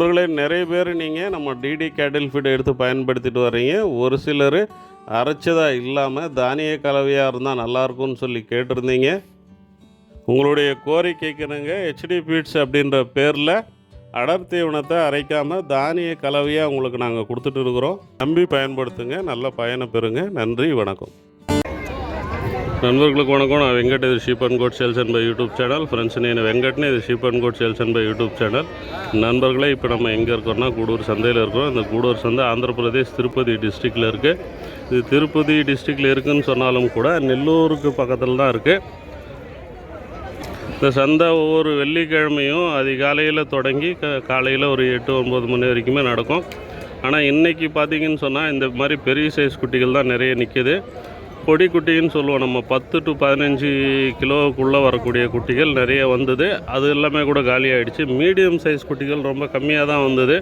நண்பர்களே நிறைய பேர் நீங்கள் நம்ம டிடி கேட்டில் ஃபீட் எடுத்து பயன்படுத்திட்டு வர்றீங்க. ஒரு சிலர் அரைச்சதாக இல்லாமல் தானிய கலவையாக இருந்தால் நல்லாயிருக்கும்னு சொல்லி கேட்டிருந்தீங்க. உங்களுடைய கோரிக்கைக்குனுங்க ஹெச்டி ஃபீட்ஸ் அப்படின்ற பேரில் அடர் தீவனத்தை அரைக்காமல் தானிய கலவையாக உங்களுக்கு நாங்கள் கொடுத்துட்டு இருக்கிறோம். நம்பி பயன்படுத்துங்க நல்ல பயனை பெறுங்க. நன்றி வணக்கம். நண்பர்களுக்கு வணக்கம். நான் வெங்கட் இது sheep and goat sales and buy YouTube channel. Friends నేను வெங்கட்னு இது sheep and goat sales and buy YouTube channel. நண்பர்களே இப்போ நம்ம எங்கே இருக்கோம்னா கூடூர் சந்தையில் இருக்கோம் இந்த கூடூர் சந்தை ஆந்திர பிரதேஷ் திருப்பதி டிஸ்ட்ரிக்டில் இருக்குது இது திருப்பதி டிஸ்ட்ரிக்டில் இருக்குன்னு சொன்னாலும் கூட நெல்லூருக்கு பக்கத்தில் தான் இருக்குது இந்த சந்தை ஒவ்வொரு வெள்ளிக்கிழமையும் அதிகாலையில் தொடங்கி க காலையில் ஒரு எட்டு ஒம்பது மணி வரைக்குமே நடக்கும். ஆனால் இன்றைக்கி பார்த்தீங்கன்னு சொன்னால் இந்த மாதிரி பெரிய சைஸ் குட்டிகள் தான் நிறைய நிற்கிது பொடி குட்டின்னு சொல்லுவோம். நம்ம பத்து டு பதினஞ்சு கிலோவுக்குள்ளே வரக்கூடிய குட்டிகள் நிறைய வந்தது. அது எல்லாமே கூட காலியாகிடுச்சு மீடியம் சைஸ் குட்டிகள் ரொம்ப கம்மியாக தான் வந்தது.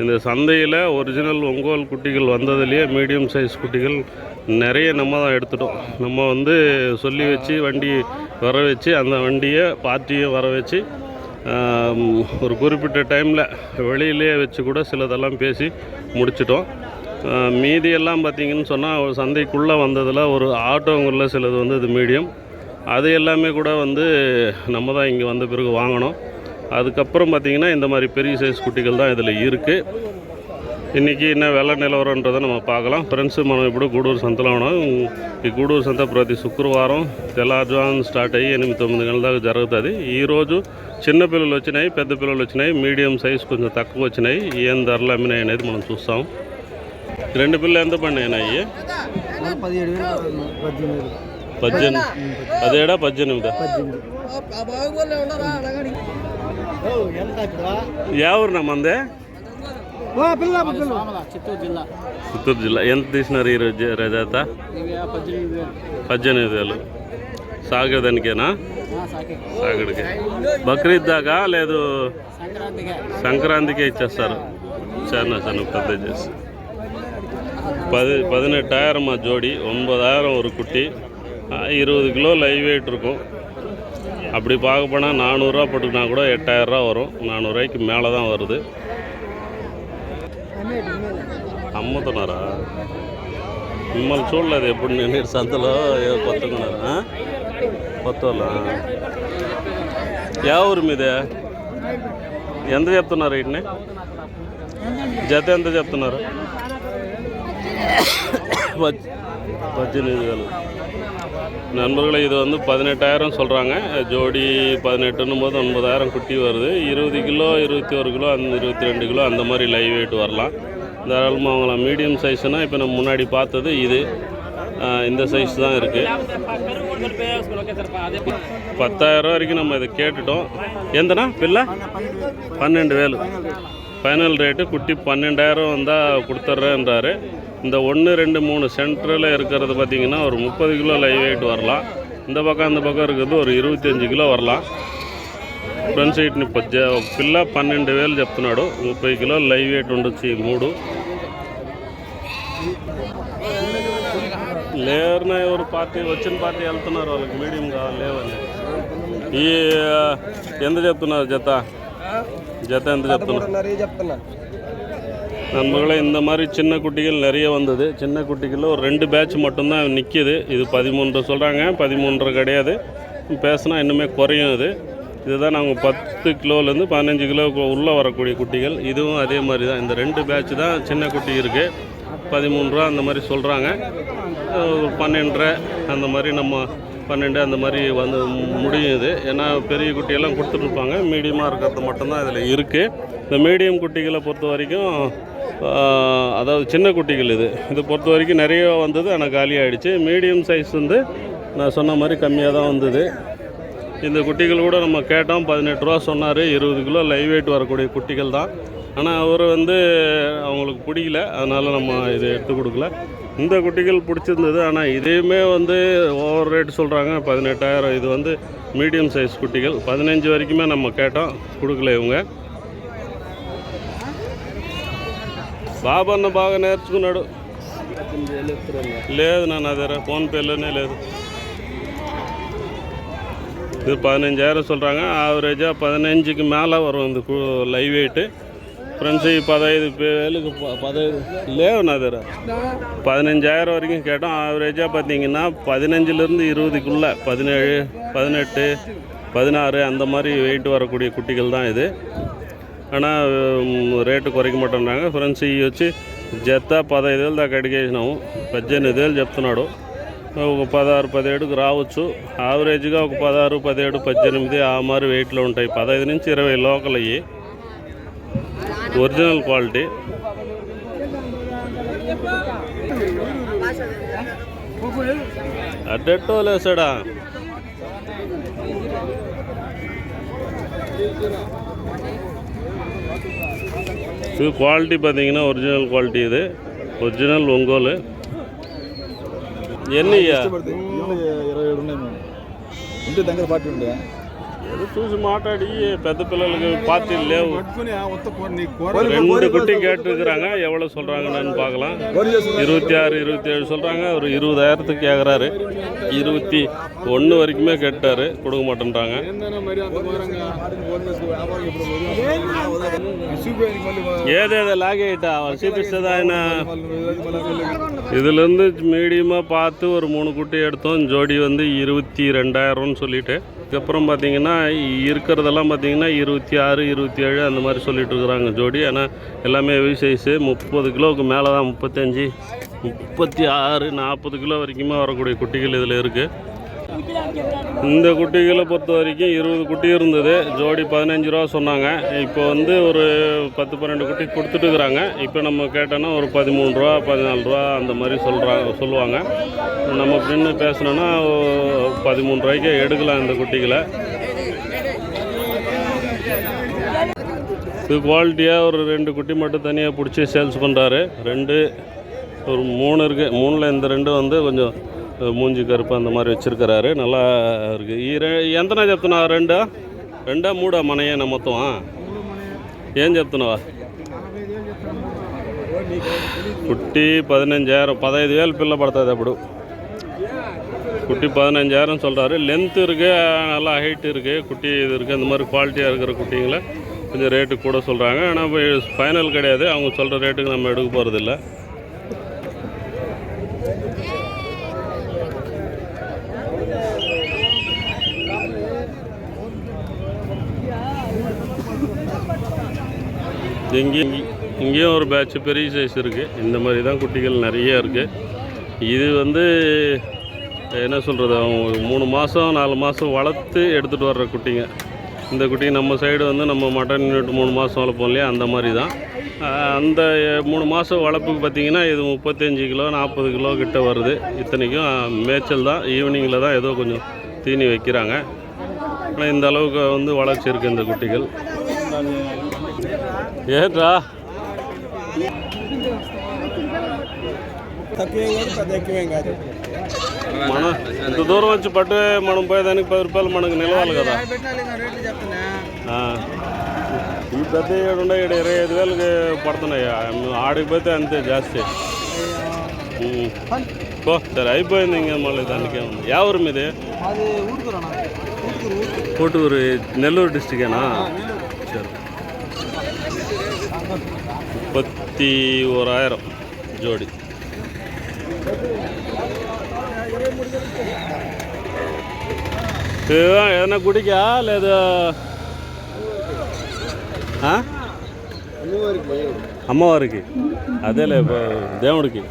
இந்த சந்தையில் ஒரிஜினல் ஒங்கோல் குட்டிகள் வந்ததுலேயே மீடியம் சைஸ் குட்டிகள் நிறைய நம்ம தான் எடுத்துட்டோம். நம்ம வந்து சொல்லி வச்சு வண்டி வர வச்சு அந்த வண்டியை பார்ட்டியை வர வச்சு ஒரு குறிப்பிட்ட டைமில் வெளியிலே வச்சு கூட சிலதெல்லாம் பேசி முடிச்சிட்டோம். மீதியெல்லாம் பார்த்தீங்கன்னு சொன்னால் சந்தைக்குள்ளே வந்ததில் ஒரு ஆட்டோங்களில் சிலது வந்து இது மீடியம் அது எல்லாமே கூட வந்து நம்ம தான் இங்கே வந்த பிறகு வாங்கினோம் அதுக்கப்புறம் பார்த்திங்கன்னா இந்த மாதிரி பெரிய சைஸ் குட்டிகள் தான் இதில் இருக்குது ఇన్నికి என்ன వెల నిలవరంటదో நம்ம பார்க்கலாம் ఫ్రెండ్స్ మనం ఇప్పుడు గూడూరు సంతలో ఉన్నాం ఈ గూడూరు సంత ప్రతి శుక్రవారం తెల్లారుజామున స్టార్ట్ అయ్యి ఎనిమిది తొమ్మిది గంటల దాకా జరుగుతుంది ఈరోజు చిన్న పిల్లలు వచ్చినాయి పెద్ద పిల్లలు వచ్చినాయి మీడియం సైజ్ కొంచెం తక్కువ వచ్చినాయి ఏం ధరలు అమ్మినాయి అనేది మనం చూస్తాం రెండు పిల్లలు ఎంత పండినా అయ్యి? పద్దెనిమిది. పద్దెనిమిది? పద్దెనిమిదా ఎవరునా మందే? చిత్తూరు జిల్లా. ఎంత తీసినారు ఈరోజు రజాత? పద్దెనిమిది వేలు. సాగేదానికేనా సాగడికి బక్రీద్ దాకా లేదు? సంక్రాంతికే. ఇచ్చేస్తారు. చాలా చాలా పెద్ద చేసి. பதி பதினெட்டாயிரம் ஜோடி ஒன்பதாயிரம் ஒரு குட்டி ஆ, இருபது கிலோ லைவ் வெயிட் இருக்கும் அப்படி பார்க்க போனால் நானூறுரூவா போட்டுக்கினா கூட எட்டாயிரரூவா வரும் நானூறுரூவாய்க்கு மேலே தான் வருது అమ్ముతున్నారా మిమ్మల్ని చూడలేదు ఎప్పుడు నేను ఇటు సంతలో ఏ కొత్తగా ఉన్నారా కొత్త వాళ్ళా? యా ఊరు మీదే ఎంత చెప్తున్నారు వీటిని జత ఎంత చెప్తున్నారు பச்சினிதுகள் நண்பர்களே இது வந்து பதினெட்டாயிரம் சொல்கிறாங்க ஜோடி பதினெட்டுன்னும் போது ஒன்பதாயிரம் குட்டி வருது. இருபது கிலோ இருபத்தி ஒரு கிலோ அந்த இருபத்தி ரெண்டு கிலோ அந்த மாதிரி லைவ் வெயிட் வரலாம். தாராளமாக அவங்கள மீடியம் சைஸ்னால் இப்போ நம்ம முன்னாடி பார்த்தது இது. இந்த சைஸ் தான் இருக்குது பத்தாயிரம் வரைக்கும் நம்ம இதை கேட்டுட்டோம். எந்தனா பிள்ளை? பன்னெண்டு வேலு. ஃபைனல் ரேட்டு குட்டி பன்னெண்டாயிரம் வந்தால் கொடுத்துட்றேன்றாரு. இந்த ஒன்று ரெண்டு மூணு சென்டரில் இருக்கிறது பார்த்தீங்கன்னா ஒரு முப்பது கிலோ லைவ் வெயிட் வரலாம் இந்த பக்கம் அந்த பக்கம் இருக்கிறது ஒரு இருபத்தஞ்சு கிலோ வரலாம் ఫ్రంట్ సైడ్ ని పజ్జ ఒక పిల్ల పన్నెండు వేలు చెప్తున్నాడు ముప్పై కిలోలు లైవ్ వెయిట్ ఉండొచ్చు ఈ మూడు లేరునా ఎవరు పార్టీ వచ్చిన పార్టీ వెళ్తున్నారు వాళ్ళకి మీడియం కావాలి లేవని ఈ ఎంత చెప్తున్నారు జత జత ఎంత చెప్తున్నారు நம்மளே இந்த மாதிரி சின்ன குட்டிகள் நிறைய வந்தது. சின்ன குட்டிகளில் ஒரு ரெண்டு பேட்ச் மட்டும்தான் நிற்கிது இது பதிமூன்று சொல்கிறாங்க பதிமூன்று கிடையாது. பேசுனா இன்னுமே குறையும் அது இதுதான் நாங்கள் பத்து கிலோலேருந்து பதினஞ்சு கிலோ உள்ளே வரக்கூடிய குட்டிகள். இதுவும் அதே மாதிரி தான். இந்த ரெண்டு பேட்ச் தான் சின்ன குட்டி இருக்குது பதிமூன்றுரூவா அந்த மாதிரி சொல்கிறாங்க பன்னெண்டரை அந்த மாதிரி நம்ம பன்னெண்டு அந்த மாதிரி வந்து முடியும் இது. ஏன்னா பெரிய குட்டியெல்லாம் கொடுத்துருப்பாங்க மீடியமாக இருக்கிறது மட்டும்தான் இதில் இருக்குது இந்த மீடியம் குட்டிகளை பொறுத்த வரைக்கும் அதாவது சின்ன குட்டிகள் இது. இது பொறுத்த வரைக்கும் நிறைய வந்தது. ஆனால் காலி மீடியம் சைஸ் வந்து நான் சொன்ன மாதிரி கம்மியாக தான் வந்தது. இந்த குட்டிகள் கூட நம்ம கேட்டோம். பதினெட்டு ரூபா சொன்னார். இருபது கிலோ லைவ் வெயிட் வரக்கூடிய குட்டிகள் தான். ஆனால் அவர் வந்து அவங்களுக்கு பிடிக்கல. அதனால் நம்ம இது எடுத்து கொடுக்கல. இந்த குட்டிகள் பிடிச்சிருந்தது. ஆனால் இதையுமே வந்து ஓவர் ரேட் சொல்கிறாங்க பதினெட்டாயிரம். இது வந்து மீடியம் சைஸ் குட்டிகள். பதினஞ்சு வரைக்குமே நம்ம கேட்டோம். கொடுக்கல இவங்க. బాబన్న బాగా నేర్చుకున్నాడు లేదు నా నా దగ్గర ఫోన్పేలోనే లేదు இது பதினஞ்சாயிரம் சொல்கிறாங்க ஆவரேஜாக பதினஞ்சுக்கு மேலே வரும் இந்த லைவ் வெயிட்டு ఫ్రెండ్స్ ఈ పదహైదు వేలకు ప- పదహైదు లేవు నా దగ్గర பதினஞ்சாயிரம் வரைக்கும் கேட்டோம் ஆவரேஜாக பார்த்தீங்கன்னா பதினஞ்சுலேருந்து இருபதுக்குள்ளே பதினேழு பதினெட்டு பதினாறு அந்த மாதிரி வெயிட் வரக்கூடிய குட்டிகள் தான் இது అన్నా రేటు కొరికమంటున్నాక ఫ్రెండ్స్ ఇవి వచ్చి జత పదహైదు వేలు దాకా అడిగేసినాము. పద్దెనిమిది వేలు చెప్తున్నాడు. ఒక పదహారు పదిహేడుకు రావచ్చు. యావరేజ్గా ఒక పదహారు పదిహేడు పద్దెనిమిది ఆ మరి వెయిట్లో ఉంటాయి. పదహైదు నుంచి ఇరవై లోకల్ అయ్యి. ఒరిజినల్ క్వాలిటీ అడ్డెట్టో లేసాడా? இது குவாலிட்டி பார்த்தீங்கன்னா ஒரிஜினல் குவாலிட்டி இது ఒరిజినల్ ఒంగోలు ఎన్నయ్యా పడుతుంది ఇరవై ఇరవై ఏడు ఉన్నాయి మేము ఉంటే దగ్గర పార్టీ ఉండే ఏదో చూసి మాట్లాడి పెద్ద పిల్లలకి పార్టీలు లేవు పట్టుకుని ఒత్త నీ ரெண்டு குட்டி கேட்டுருக்குறாங்க எவ்வளோ சொல்கிறாங்கன்னு பார்க்கலாம் இருபத்தி ஆறு இருபத்தி ஏழு சொல்கிறாங்க ஒரு இருபதாயிரத்துக்கு கேட்குறாரு இருபத்தி ஒன்று வரைக்குமே கேட்டார் கொடுக்க மாட்டேன்றாங்க మరి అంత ఘోరంగా వ్యాపారం ఇప్పుడు చూపించడానికి మళ్ళీ ఏదేదో లాగేయటా వాళ్ళు చూపిస్తుంది ఆయన మళ్ళీ இதுலேருந்து மீடியமாக பார்த்து ஒரு மூணு குட்டி எடுத்தோம் ஜோடி வந்து இருபத்தி ரெண்டாயிரம்னு சொல்லிட்டு அதுக்கப்புறம் பார்த்தீங்கன்னா இருக்கிறதெல்லாம் பார்த்தீங்கன்னா இருபத்தி ஆறு இருபத்தி ஏழு அந்த மாதிரி சொல்லிட்டு இருக்கிறாங்க ஜோடி. ஆனால் எல்லாமே ஹெவி சைஸு முப்பது கிலோவுக்கு மேலே தான் முப்பத்தஞ்சு முப்பத்தி ஆறு நாற்பது கிலோ வரைக்குமே வரக்கூடிய குட்டிகள் இதில் இருக்குது இந்த குட்டிகளை பொறுத்த வரைக்கும் இருபது குட்டி இருந்தது. ஜோடி பதினஞ்சு ரூபா சொன்னாங்க. இப்போ வந்து ஒரு பத்து பன்னெண்டு குட்டி கொடுத்துட்டு இருக்கிறாங்க இப்போ நம்ம கேட்டோன்னா ஒரு பதிமூணு ரூபா பதினாலு ரூபா அந்த மாதிரி சொல்கிறாங்க சொல்லுவாங்க. நம்ம நின்று பேசணுன்னா பதிமூணு ரூபாய்க்கு எடுக்கலாம் இந்த குட்டிகளை. இது குவாலிட்டியாக ஒரு ரெண்டு குட்டி மட்டும் தனியாக பிடிச்சி சேல்ஸ் பண்ணுறாரு ரெண்டு ஒரு மூணு இருக்குது மூணில் இந்த ரெண்டு வந்து கொஞ்சம் மூஞ்சி கருப்பு அந்த மாதிரி வச்சுருக்கிறாரு நல்லா இருக்குது ఈ రె- ఎంతనా చెప్తున్నావా రెండా రెండా మూడా మనయేనా మొత్తం ఏం చెప్తున్నావా కుట్టి పదినంజాయిరం పదహైదు వేలు పిల్ల పడుతుంది అప్పుడు குட்டி பதினஞ்சாயிரம் சொல்கிறாரு லென்த் இருக்குது நல்லா ஹைட் இருக்குது குட்டி இது இருக்குது அந்த மாதிரி குவாலிட்டியாக இருக்கிற குட்டிங்களை கொஞ்சம் ரேட்டு கூட சொல்கிறாங்க ஆனால் ஃபைனல் கிடையாது அவங்க சொல்கிற ரேட்டுக்கு நம்ம எடுக்க போகிறதில்ல இங்கேயும் இங்கேயும் ஒரு பேட்ச் பெரிய சைஸ் இருக்குது இந்த மாதிரி தான் குட்டிகள் நிறைய இருக்குது இது வந்து என்ன சொல்கிறது அவங்க மூணு மாதம் நாலு மாதம் வளர்த்து எடுத்துகிட்டு வர்ற குட்டிங்க. இந்த குட்டி நம்ம சைடு வந்து நம்ம மட்டன் யூனிட் மூணு மாதம் வளர்ப்போம் இல்லையா? அந்த மாதிரி தான். அந்த மூணு மாதம் வளர்ப்புக்கு பார்த்தீங்கன்னா இது முப்பத்தஞ்சு கிலோ நாற்பது கிலோ கிட்ட வருது. இத்தனைக்கும் மேய்ச்சல் தான். ஈவினிங்கில் தான் ஏதோ கொஞ்சம் தீனி வைக்கிறாங்க. ஆனால் இந்த அளவுக்கு வந்து வளர்ச்சி இருக்குது இந்த குட்டிகள். ఏంట్రా? మన ఇంత దూరం వచ్చి పట్టే మనం పోయేదానికి పది రూపాయలు మనకు నిలవాలి కదా. ఈ పెద్ద ఏడు ఉండే ఏడు ఇరవై ఐదు వేలు పడుతున్నాయా. ఆడికి పోతే అంతే జాస్తి. పో సరే అయిపోయింది ఇంకా మళ్ళీ దానికి ఏముంది యా ఊరు మీది? కోటూరు నెల్లూరు డిస్టికేనా இருபத்தி ஓராயிரம் ஜோடி. இதுதான் எதனா குடிக்கா இல்லை இது அம்மாவாருக்கு. அதே இல்லை இப்போ தேவனுக்கு.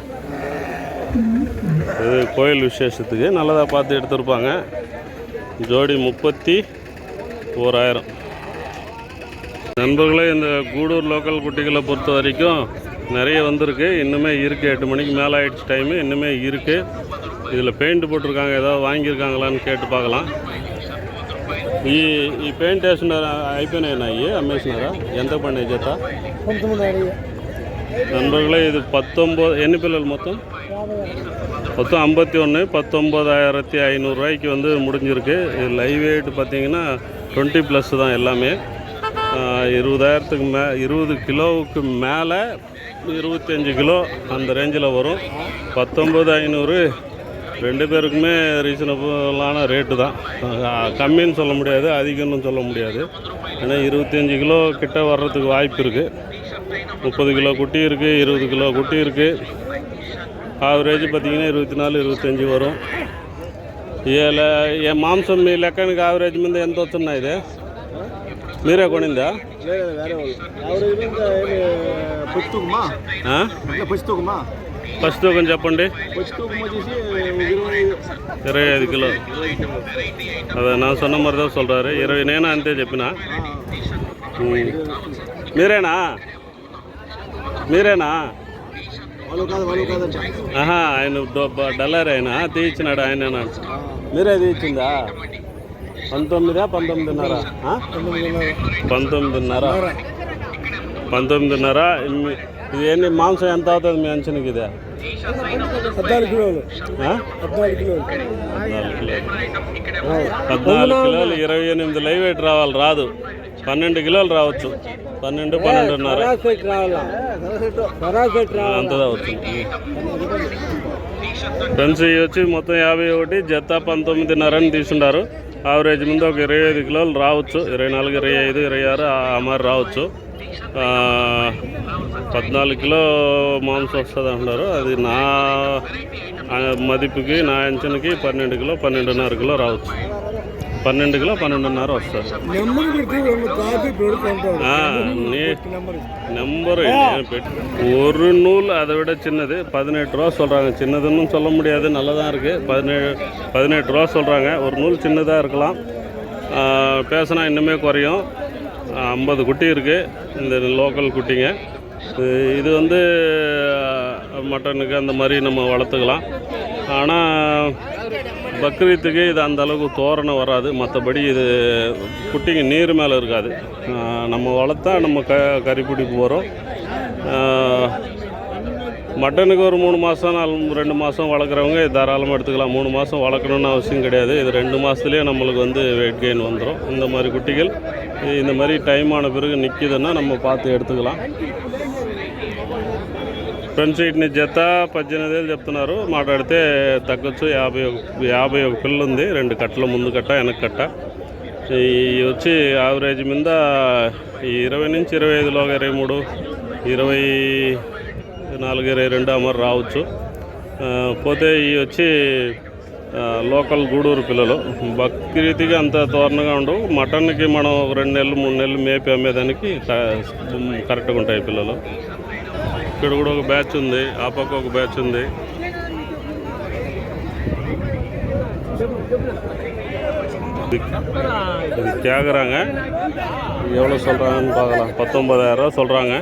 இது கோயில் விசேஷத்துக்கு நல்லதாக பார்த்து எடுத்திருப்பாங்க. ஜோடி முப்பத்தி ஓராயிரம். நண்பர்களே இந்த கூடூர் லோக்கல் குட்டிகளை பொறுத்த வரைக்கும் நிறைய வந்திருக்கு இன்னுமே இருக்குது எட்டு மணிக்கு மேலே ஆயிடுச்சு டைமு இன்னுமே இருக்குது இதில் பெயிண்ட் போட்டிருக்காங்க ஏதாவது வாங்கியிருக்காங்களான்னு கேட்டு பார்க்கலாம் ఈ ఈ పెయింట్ వేసినారా అయిపోయినాయినా అయ్యి అమ్మేసినారా ఎంత పడినాయి జత நண்பர்களே இது பத்தொம்போது என்ன பில்லல் மொத்தம் மொத்தம் ஐம்பத்தி ஒன்று பத்தொம்போதாயிரத்தி ஐநூறுரூவாய்க்கு வந்து முடிஞ்சிருக்கு இது லைவ் வெயிட் பார்த்தீங்கன்னா டுவெண்ட்டி ப்ளஸ் தான் எல்லாமே ஆஹ், இருபதாயிரத்துக்கு மே இருபது கிலோவுக்கு மேலே இருபத்தஞ்சி கிலோ அந்த ரேஞ்சில் வரும். பத்தொம்பது ஐநூறு. ரெண்டு பேருக்குமே ரீசனபுளான ரேட்டு தான். கம்மின்னு சொல்ல முடியாது அதிகம்னு சொல்ல முடியாது. ஏன்னா இருபத்தஞ்சி கிலோ கிட்ட வர்றதுக்கு வாய்ப்பு இருக்குது முப்பது கிலோ குட்டி இருக்குது இருபது கிலோ குட்டி இருக்குது ஆவரேஜ் பார்த்திங்கன்னா இருபத்தி நாலு இருபத்தஞ்சி வரும். ఏ మాంసం మీ லெக்கனுக்கு ஆவரேஜ் மீது எந்த వస్తున్నాయి இது? మీరే కొనిందా వేరే వేరే వాళ్ళు యావరేజ్ ఇంకా పచ్చి తూకమా ఆ? ఇట్లా పచ్చి తూకమా ఫస్ట్ తూకం చెప్పండి పచ్చి తూకం వచ్చేసి ఇరవై ఐదు ఇరవై ఐదు కిలో అదే నా సొన్న మరిదా சொல்கிறாரு ఇరవై నేను అంతే చెప్పిన ఉమ్. మీరేనా మీరేనా వాళ్ళు కాదు వాళ్ళు కాదంట ఆహా ఆయన డొ- డల్లర్ ఆయన తీయించినాడు ఆయన మీరే తీయించిందా పంతొమ్మిదా పంతొమ్మిదిన్నర? పంతొమ్మిదిన్నర. పంతొమ్మిదిన్నర ఇది ఏంటి మాంసం ఎంత అవుతుంది మీ అంచనకి ఇది? పద్నాలుగు కిలోలు? పద్నాలుగు కిలోలు. ఇరవై ఎనిమిది లైవ్ వెయిట్ రావాలి రాదు. పన్నెండు కిలోలు రావచ్చు. పన్నెండు పన్నెండున్నర. అంత రావచ్చు. ఫ్రెండ్స్ ఇవి వచ్చి మొత్తం యాభై ఒకటి జత పంతొమ్మిదిన్నర అని తీసుండారు. ఆవరేజ్ ముందు ఒక ఇరవై ఐదు కిలోలు రావచ్చు. ఇరవై నాలుగు ఇరవై ఐదు ఇరవై ఆరు ఆ మరి రావచ్చు. పద్నాలుగు కిలో మాంసం వస్తుంది అంటారు. అది నా మదిపుకి నా అంచనకి పన్నెండు కిలో పన్నెండున్నర కిలో రావచ్చు. పన్నెండు కిలో పన్నెండున్నర వస్తుంది నెంబర్ పెట్టి రెండు కాఫీ పెడుతుంటారు ஆ, நீ నెంబర్ நம்பர் ஒரு நூல் அதை விட சின்னது பதினெட்டு ரூபா சொல்கிறாங்க சின்னதுன்னு சொல்ல முடியாது நல்லா தான் இருக்குது பதினேழு பதினெட்டு ரூபா சொல்கிறாங்க ஒரு நூல் சின்னதாக இருக்கலாம் ஆ, பேசினா இன்னுமே குறையும் ஐம்பது குட்டி இருக்குது இந்த லோக்கல் குட்டிங்க இது- இது வந்து ஆ, மட்டனுக்கு அந்த மாதிரி நம்ம வளர்த்துக்கலாம் ஆனால் பக்ரீத்துக்கு இது அந்த அளவுக்கு தோரணை வராது. மற்றபடி இது குட்டிங்க நீர் மேலே இருக்காது. நம்ம வளர்த்தா நம்ம க கறி பிடிப்பு வரும். மட்டனுக்கு ஒரு மூணு மாதம் நாலு ரெண்டு மாதம் வளர்க்குறவங்க இது தாராளமாக எடுத்துக்கலாம். மூணு மாதம் வளர்க்கணுன்னு அவசியம் கிடையாது. இது ரெண்டு மாதத்துலேயே நம்மளுக்கு வந்து வெயிட் கெயின் வந்துடும் இந்த மாதிரி குட்டிகள் இந்த மாதிரி டைம் ஆன பிறகு நிற்கிதுன்னா நம்ம பார்த்து எடுத்துக்கலாம். ఫ్రెండ్స్ వీటిని జత పద్దెనిమిది వేలు చెప్తున్నారు. మాట్లాడితే తగ్గొచ్చు. యాభై ఒక యాభై ఒక పిల్ల ఉంది. రెండు కట్టలు ముందు కట్ట వెనక కట్ట. ఈ వచ్చి యావరేజ్ మీద ఈ ఇరవై నుంచి ఇరవై ఐదులోగా ఇరవై మూడు ఇరవై నాలుగు ఇరవై రెండు అమరు రావచ్చు. పోతే ఈ వచ్చి లోకల్ గూడూరు పిల్లలు. బక్రీతికి అంత తోరణగా ఉండవు. మటన్కి మనం రెండు నెలలు మూడు నెలలు మేపి అమ్మేదానికి కరెక్ట్గా ఉంటాయి పిల్లలు. ఇక్కడ కూడా ఒక బ్యాచ్ ఉంది ఆ పక్క ఒక బ్యాచ్ ఉంది இது இது கேட்குறாங்க எவ்வளோ சொல்கிறாங்கன்னு பார்க்கலாம் பத்தொம்பதாயிரம் ரூபா சொல்கிறாங்க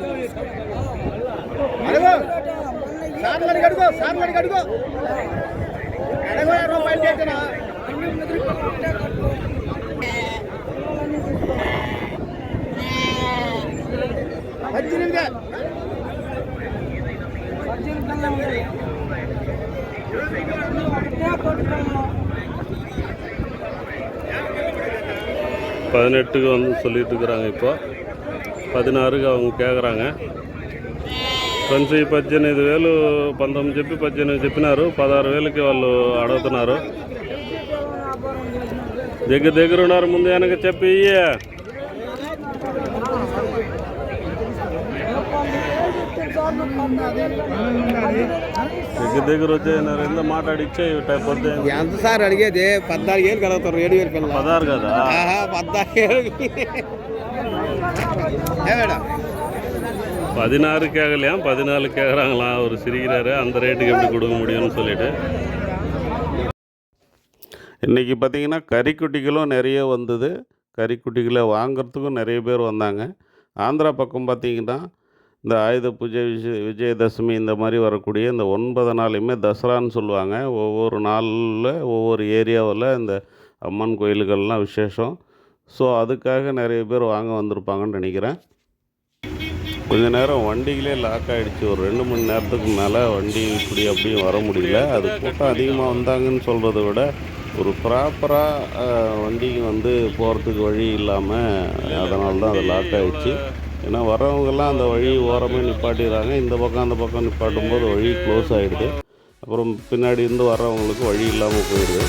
பதினெட்டுக்கு வந்து சொல்லிட்டு இருக்கிறாங்க இப்போ పదినారుగా அவங்க కేకరాంగ ఫ్రెండ్స్ ఈ పద్దెనిమిది వేలు పంతొమ్మిది చెప్పి పద్దెనిమిది చెప్పినారు పదహారు వేలకి వాళ్ళు అడుగుతున్నారు దగ్గర దగ్గర ఉన్నారు ముందు వెనక చెప్పి దగ్గర దగ్గర వచ్చేసినారు ఎంత మాట్లాడిచ్చే టైప్ వద్దే ఎంత సార్ అడిగేది పద్నాలుగు ఏళ్ళు కలుగుతారు ఏడు వేలు పిల్లలు పదహారు కదా ఆహా పద్నాలుగు ఏళ్ళు ఏ మేడం பதினாறு கேட்கலையாம் பதினாலு கேட்குறாங்களாம் அவர் சிரிக்கிறாரு அந்த ரேட்டுக்கு எப்படி கொடுக்க முடியும்னு சொல்லிட்டு இன்றைக்கி பார்த்தீங்கன்னா கறிக்குட்டிகளும் நிறைய வந்தது கறிக்குட்டிகளை வாங்குறதுக்கும் நிறைய பேர் வந்தாங்க ஆந்திரா பக்கம் பார்த்தீங்கன்னா இந்த ஆயுத பூஜை விஜய விஜயதசமி இந்த மாதிரி வரக்கூடிய இந்த ஒன்பது நாளையுமே தசரான்னு சொல்லுவாங்க. ஒவ்வொரு நாளில் ஒவ்வொரு ஏரியாவில் இந்த அம்மன் கோயில்கள்லாம் விசேஷம். ஸோ அதுக்காக நிறைய பேர் வாங்க வந்திருப்பாங்கன்னு நினைக்கிறேன். கொஞ்ச நேரம் வண்டிகளே லாக் ஆகிடுச்சு ஒரு ரெண்டு மணி நேரத்துக்கு மேலே வண்டி இப்படி அப்படியும் வர முடியல. அது கூட்டம் அதிகமாக வந்தாங்கன்னு சொல்கிறத விட ஒரு ப்ராப்பராக வண்டிக்கு வந்து போகிறதுக்கு வழி இல்லாமல் அதனால தான் அது லாக் ஆகிடுச்சு ஏன்னா வரவங்கெல்லாம் அந்த வழி ஓரமே நிப்பாட்டிடுறாங்க. இந்த பக்கம் அந்த பக்கம் நிப்பாட்டும் போது வழி க்ளோஸ் ஆகிடுது அப்புறம் பின்னாடி இருந்து வர்றவங்களுக்கு வழி இல்லாமல் போயிடுது.